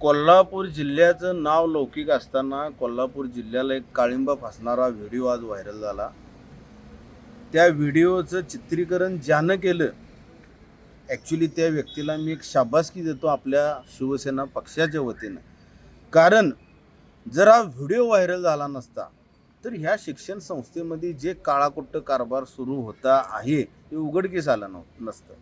कोल्हापूर जिल्ह्याचं नाव लौकिक असताना कोल्हापूर जिल्ह्याला एक काळिंबा फासणारा व्हिडिओ आज व्हायरल झाला. त्या व्हिडिओचं चित्रीकरण ज्यानं केलं ॲक्च्युली त्या व्यक्तीला मी एक शाबासकी देतो आपल्या शिवसेना पक्षाच्या वतीनं. कारण जर हा व्हिडिओ व्हायरल झाला नसता तर ह्या शिक्षण संस्थेमध्ये जे काळाकुट्ट कारभार सुरू होता आहे ते उघडकीस आलं नव्ह नसतं.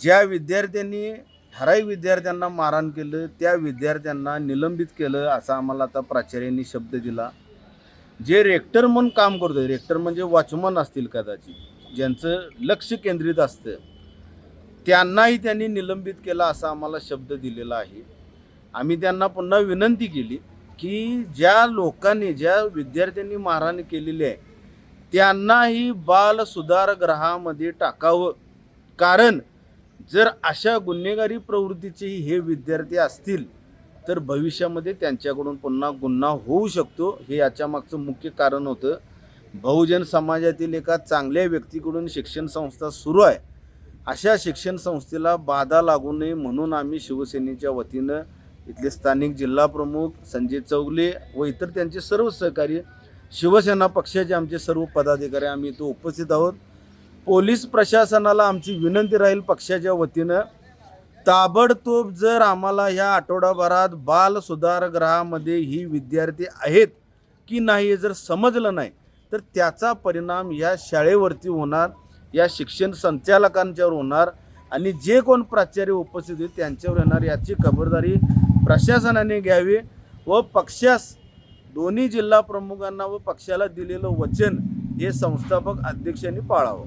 ज्या विद्यार्थ्यांनी ठराविक विद्यार्थ्यांना मारहाण केलं त्या विद्यार्थ्यांना निलंबित केलं असा आम्हाला आता प्राचार्यांनी शब्द दिला. जे रेक्टर म्हणून काम करतोय रेक्टर म्हणजे वॉचमन असतील कदाचित ज्यांचं लक्ष केंद्रित असतं त्यांनाही त्यांनी निलंबित केलं असा आम्हाला शब्द दिलेला आहे. आम्ही त्यांना पुन्हा विनंती केली की ज्या लोकांनी ज्या विद्यार्थ्यांनी मारहाण केलेली आहे त्यांनाही बाल सुधारगृहामध्ये टाकावं. कारण जर अशा गुन्हेगारी प्रवृत्तीचेही हे विद्यार्थी असतील तर भविष्यामध्ये त्यांच्याकडून पुन्हा गुन्हा होऊ शकतो. हे याच्या मागचं मुख्य कारण होतं. बहुजन समाजातील एका चांगल्या व्यक्तीकडून शिक्षण संस्था सुरू आहे. अशा शिक्षण संस्थेला बाधा लागू नये म्हणून आम्ही शिवसेनेच्या वतीनं इथले स्थानिक जिल्हा प्रमुख संजय चौगले व इतर त्यांचे सर्व सहकारी शिवसेना पक्षाचे आमचे सर्व पदाधिकारी आम्ही इथं उपस्थित आहोत. पोलीस प्रशासनाला आमची विनंती राहील पक्षाच्या वतीनं. ताबडतोब जर आम्हाला ह्या आठवडाभरात बाल सुधारगृहामध्ये ही विद्यार्थी आहेत की नाही हे जर समजलं नाही तर त्याचा परिणाम या शाळेवरती होणार या शिक्षण संचालकांच्यावर होणार आणि जे कोण प्राचार्य उपस्थित आहेत त्यांच्यावर येणार याची खबरदारी प्रशासनाने घ्यावी व पक्षास दोन्ही जिल्हा प्रमुखांना व पक्षाला दिलेलं वचन हे संस्थापक अध्यक्षांनी पाळावं.